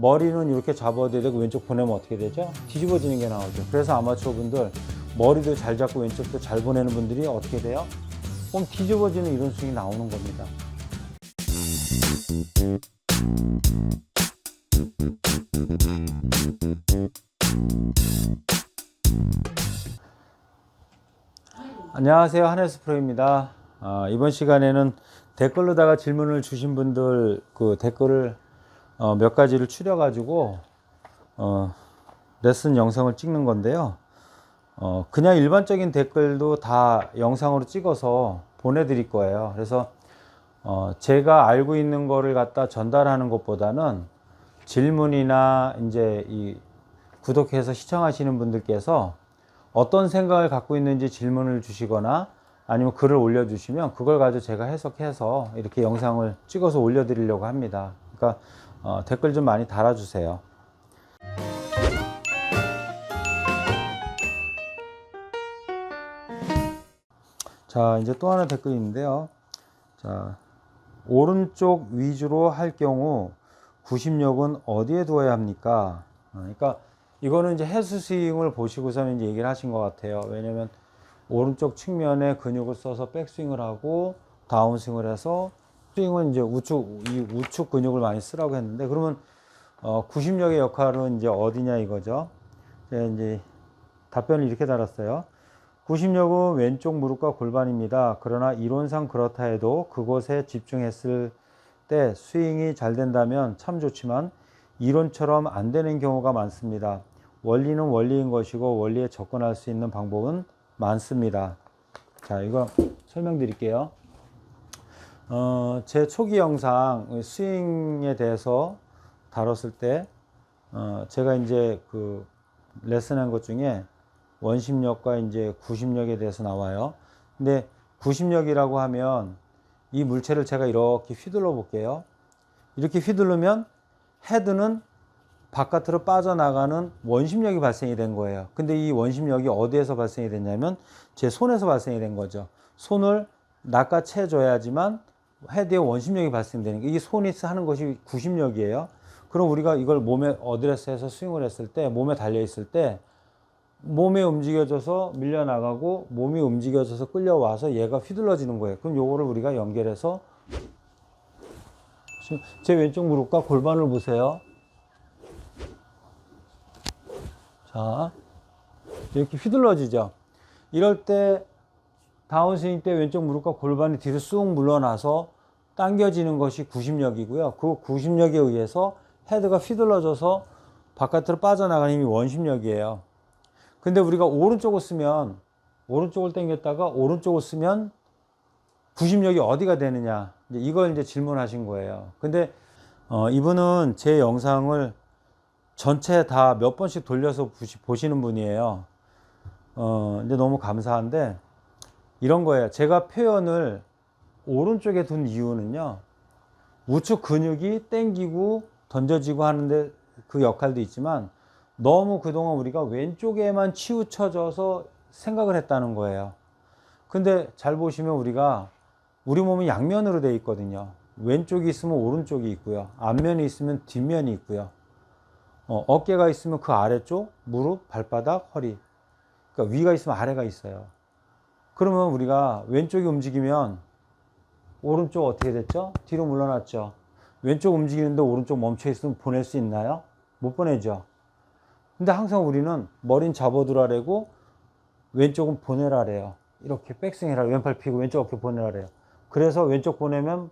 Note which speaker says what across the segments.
Speaker 1: 머리는 이렇게 잡아야 되고 왼쪽 보내면 어떻게 되죠? 뒤집어지는 게 나오죠. 그래서 아마추어 분들 머리도 잘 잡고 왼쪽도 잘 보내는 분들이 어떻게 돼요? 좀 뒤집어지는 이런 스윙이 나오는 겁니다. 안녕하세요. 한혜스 프로입니다. 아, 이번 시간에는 댓글로다가 질문을 주신 분들 그 댓글을 어, 몇 가지를 추려 가지고 어, 레슨 영상을 찍는 건데요. 어, 그냥 일반적인 댓글도 다 영상으로 찍어서 보내드릴 거예요. 그래서 어, 제가 알고 있는 거를 갖다 전달하는 것보다는 질문이나 이제 이 구독해서 시청하시는 분들께서 어떤 생각을 갖고 있는지 질문을 주시거나 아니면 글을 올려주시면 그걸 가지고 제가 해석해서 이렇게 영상을 찍어서 올려드리려고 합니다. 그러니까 어, 댓글 좀 많이 달아주세요. 자, 이제 또 하나 댓글이 있는데요. 자, 오른쪽 위주로 할 경우 구심력은 어디에 두어야 합니까? 어, 그러니까 이거는 이제 해수 스윙을 보시고서는 이제 얘기를 하신 것 같아요. 왜냐면 오른쪽 측면에 근육을 써서 백스윙을 하고 다운스윙을 해서 스윙은 이제 우측 이 우측 근육을 많이 쓰라고 했는데 그러면 어, 구심력의 역할은 이제 어디냐 이거죠. 제가 이제 답변을 이렇게 달았어요. 구심력은 왼쪽 무릎과 골반입니다. 그러나 이론상 그렇다 해도 그곳에 집중했을 때 스윙이 잘 된다면 참 좋지만 이론처럼 안 되는 경우가 많습니다. 원리는 원리인 것이고 원리에 접근할 수 있는 방법은 많습니다. 자, 이거 설명드릴게요. 어, 제 초기 영상 스윙에 대해서 다뤘을 때 어, 제가 이제 그 레슨한 것 중에 원심력과 이제 구심력에 대해서 나와요. 근데 구심력이라고 하면 이 물체를 제가 이렇게 휘둘러 볼게요. 이렇게 휘두르면 헤드는 바깥으로 빠져나가는 원심력이 발생이 된 거예요. 근데 이 원심력이 어디에서 발생이 됐냐면 제 손에서 발생이 된 거죠. 손을 낚아채 줘야지만 헤드에 원심력이 발생되는 게 이게 손이 하는 것이 구심력이에요. 그럼 우리가 이걸 몸에 어드레스해서 스윙을 했을 때 몸에 달려 있을 때 몸에 움직여져서 밀려나가고 몸이 움직여져서 끌려와서 얘가 휘둘러지는 거예요. 그럼 요거를 우리가 연결해서 제 왼쪽 무릎과 골반을 보세요. 자, 이렇게 휘둘러지죠. 이럴 때 다운스윙 때 왼쪽 무릎과 골반이 뒤로 쑥 물러나서 당겨지는 것이 구심력이고요. 그 구심력에 의해서 헤드가 휘둘러져서 바깥으로 빠져나가는 힘이 원심력이에요. 근데 우리가 오른쪽을 쓰면 오른쪽을 당겼다가 오른쪽을 쓰면 구심력이 어디가 되느냐 이제 이걸 이제 질문하신 거예요. 근데 어, 이분은 제 영상을 전체 다 몇 번씩 돌려서 보시, 보시는 분이에요. 어, 근데 너무 감사한데 이런 거예요. 제가 표현을 오른쪽에 둔 이유는요. 우측 근육이 땡기고 던져지고 하는데 그 역할도 있지만 너무 그동안 우리가 왼쪽에만 치우쳐져서 생각을 했다는 거예요. 근데 잘 보시면 우리가 우리 몸이 양면으로 되어 있거든요. 왼쪽이 있으면 오른쪽이 있고요. 앞면이 있으면 뒷면이 있고요. 어, 어깨가 있으면 그 아래쪽, 무릎, 발바닥, 허리. 그러니까 위가 있으면 아래가 있어요. 그러면 우리가 왼쪽이 움직이면 오른쪽 어떻게 됐죠? 뒤로 물러났죠. 왼쪽 움직이는데 오른쪽 멈춰 있으면 보낼 수 있나요? 못 보내죠. 근데 항상 우리는 머리는 잡아두라래고 왼쪽은 보내라래요. 이렇게 백스윙해라. 왼팔 피고 왼쪽 어깨 보내라래요. 그래서 왼쪽 보내면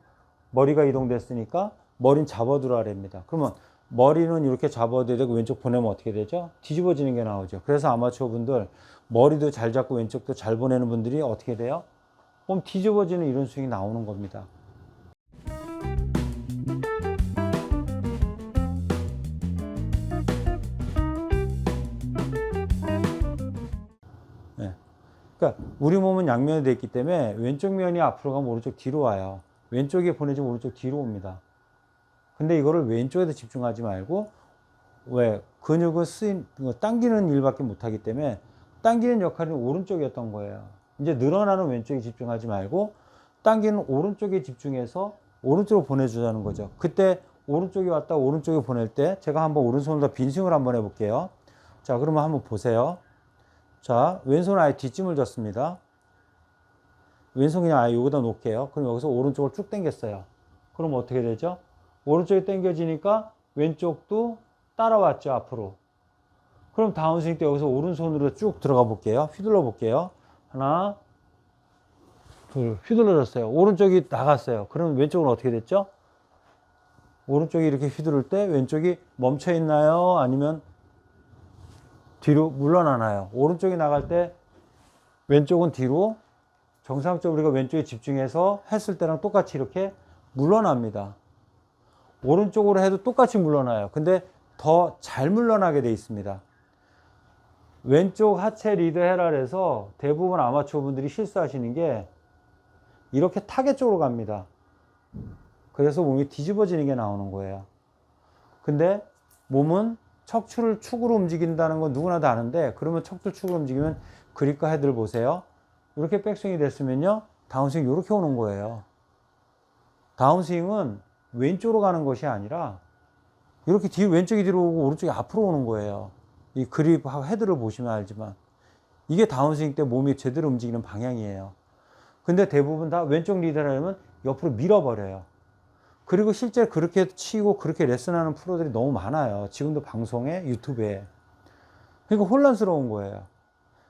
Speaker 1: 머리가 이동됐으니까 머리는 잡아두라랍니다. 그러면 머리는 이렇게 잡아야 되고 왼쪽 보내면 어떻게 되죠? 뒤집어지는 게 나오죠. 그래서 아마추어 분들 머리도 잘 잡고 왼쪽도 잘 보내는 분들이 어떻게 돼요? 좀 뒤집어지는 이런 스윙이 나오는 겁니다. 네. 그러니까 우리 몸은 양면이 되어 있기 때문에 왼쪽 면이 앞으로 가면 오른쪽 뒤로 와요. 왼쪽에 보내지면 오른쪽 뒤로 옵니다. 근데 이거를 왼쪽에도 집중하지 말고 왜 근육을 쓰임 당기는 일밖에 못하기 때문에 당기는 역할은 오른쪽이었던 거예요. 이제 늘어나는 왼쪽에 집중하지 말고 당기는 오른쪽에 집중해서 오른쪽으로 보내주자는 거죠. 그때 오른쪽에 왔다 오른쪽에 보낼 때 제가 한번 오른손으로 빈스윙을 한번 해볼게요. 자, 그러면 한번 보세요. 자, 왼손 아예 뒷짐을 졌습니다. 왼손 그냥 아예 여기다 놓을게요. 그럼 여기서 오른쪽을 쭉 당겼어요. 그럼 어떻게 되죠? 오른쪽이 당겨지니까 왼쪽도 따라왔죠, 앞으로. 그럼 다운스윙 때 여기서 오른손으로 쭉 들어가 볼게요. 휘둘러 볼게요. 하나, 둘, 휘둘러졌어요. 오른쪽이 나갔어요. 그럼 왼쪽은 어떻게 됐죠? 오른쪽이 이렇게 휘두를 때 왼쪽이 멈춰 있나요? 아니면 뒤로 물러나나요? 오른쪽이 나갈 때 왼쪽은 뒤로 정상적으로 우리가 왼쪽에 집중해서 했을 때랑 똑같이 이렇게 물러납니다. 오른쪽으로 해도 똑같이 물러나요. 근데 더 잘 물러나게 돼 있습니다. 왼쪽 하체 리드 헤랄에서 대부분 아마추어 분들이 실수하시는 게 이렇게 타겟 쪽으로 갑니다. 그래서 몸이 뒤집어지는 게 나오는 거예요. 근데 몸은 척추를 축으로 움직인다는 건 누구나 다 아는데 그러면 척추 축으로 움직이면 그립과 헤드를 보세요. 이렇게 백스윙이 됐으면요. 다운스윙 이렇게 오는 거예요. 다운스윙은 왼쪽으로 가는 것이 아니라 이렇게 뒤 왼쪽이 뒤로 오고 오른쪽이 앞으로 오는 거예요. 이 그립하고 헤드를 보시면 알지만 이게 다운스윙 때 몸이 제대로 움직이는 방향이에요. 근데 대부분 다 왼쪽 리드라면 옆으로 밀어버려요. 그리고 실제 그렇게 치고 그렇게 레슨하는 프로들이 너무 많아요. 지금도 방송에 유튜브에. 그러니까 혼란스러운 거예요.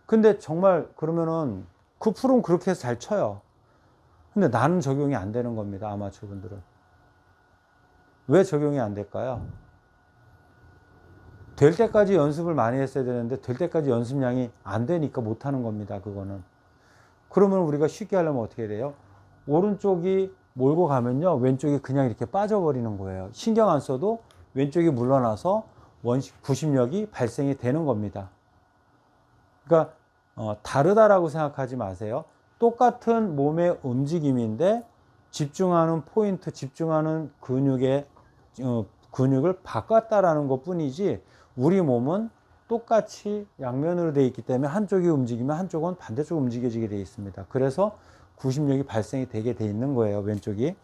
Speaker 1: 근데 정말 그러면은 그 프로는 그렇게 해서 잘 쳐요. 근데 나는 적용이 안 되는 겁니다. 아마추어 분들은. 왜 적용이 안 될까요? 될 때까지 연습을 많이 했어야 되는데 될 때까지 연습량이 안 되니까 못 하는 겁니다. 그거는. 그러면 우리가 쉽게 하려면 어떻게 돼요? 오른쪽이 몰고 가면요. 왼쪽이 그냥 이렇게 빠져버리는 거예요. 신경 안 써도 왼쪽이 물러나서 원식 구심력이 발생이 되는 겁니다. 그러니까 어, 다르다라고 생각하지 마세요. 똑같은 몸의 움직임인데 집중하는 포인트, 집중하는 근육의 어, 근육을 바꿨다라는 것 뿐이지 우리 몸은 똑같이 양면으로 되어 있기 때문에 한쪽이 움직이면 한쪽은 반대쪽으로 움직여지게 되어 있습니다. 그래서 구심력이 발생이 되게 돼 있는 거예요, 왼쪽이.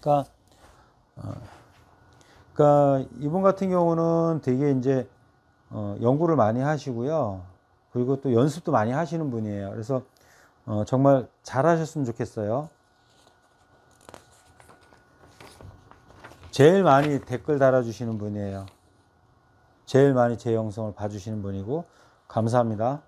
Speaker 1: 그러니까, 어, 그러니까 이분 같은 경우는 되게 이제 어, 연구를 많이 하시고요. 그리고 또 연습도 많이 하시는 분이에요. 그래서 어, 정말 잘하셨으면 좋겠어요. 제일 많이 댓글 달아주시는 분이에요. 제일 많이 제 영상을 봐주시는 분이고 감사합니다.